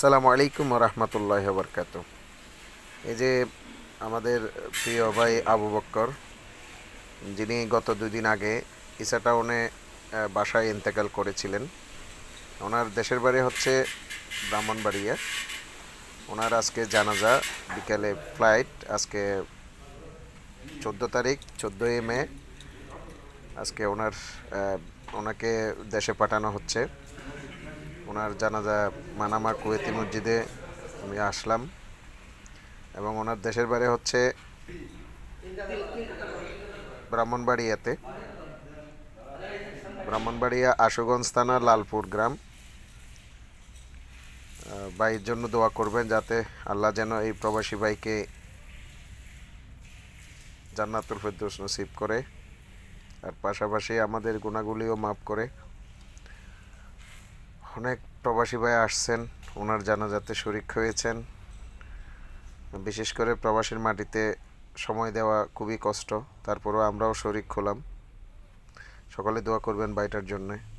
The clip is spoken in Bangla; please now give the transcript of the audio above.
সালামু আলাইকুম রহমতুল্লাহ বরকাত এই যে আমাদের প্রিয় ভাই আবু বক্কর, যিনি গত দুদিন আগে ইসা টাউনে বাসায় ইন্তেকাল করেছিলেন। ওনার দেশের বাড়ি হচ্ছে ব্রাহ্মণবাড়িয়া। ওনার আজকে জানাজা, বিকালে ফ্লাইট, আজকে চোদ্দ তারিখ, চোদ্দোই মে। আজকে ওনার ওনাকে দেশে পাঠানো হচ্ছে। ওনার জানাজা মানামা কুয়েতি মসজিদে আমি আসলাম এবং ওনার দেশের বাড়ি হচ্ছে ব্রাহ্মণবাড়িয়াতে। ব্রাহ্মণবাড়িয়া আশুগঞ্জ থানা, লালপুর গ্রাম। ভাইয়ের জন্য দোয়া করবেন যাতে আল্লাহ যেন এই প্রবাসী ভাইকে জান্নাতুল ফেরদৌস নসিব করে। আর পাশাপাশি আমাদের গুণাগুলিও মাফ করে। অনেক প্রবাসী ভাই আসছেন। ওনার জানাজাতে শরিক হয়েছেন। বিশেষ করে প্রবাসীর মাটিতে সময় দেওয়া খুবই কষ্ট। তারপরেও আমরাও শরিক হলাম। সকলে দোয়া করবেন বাইটার জন্যে।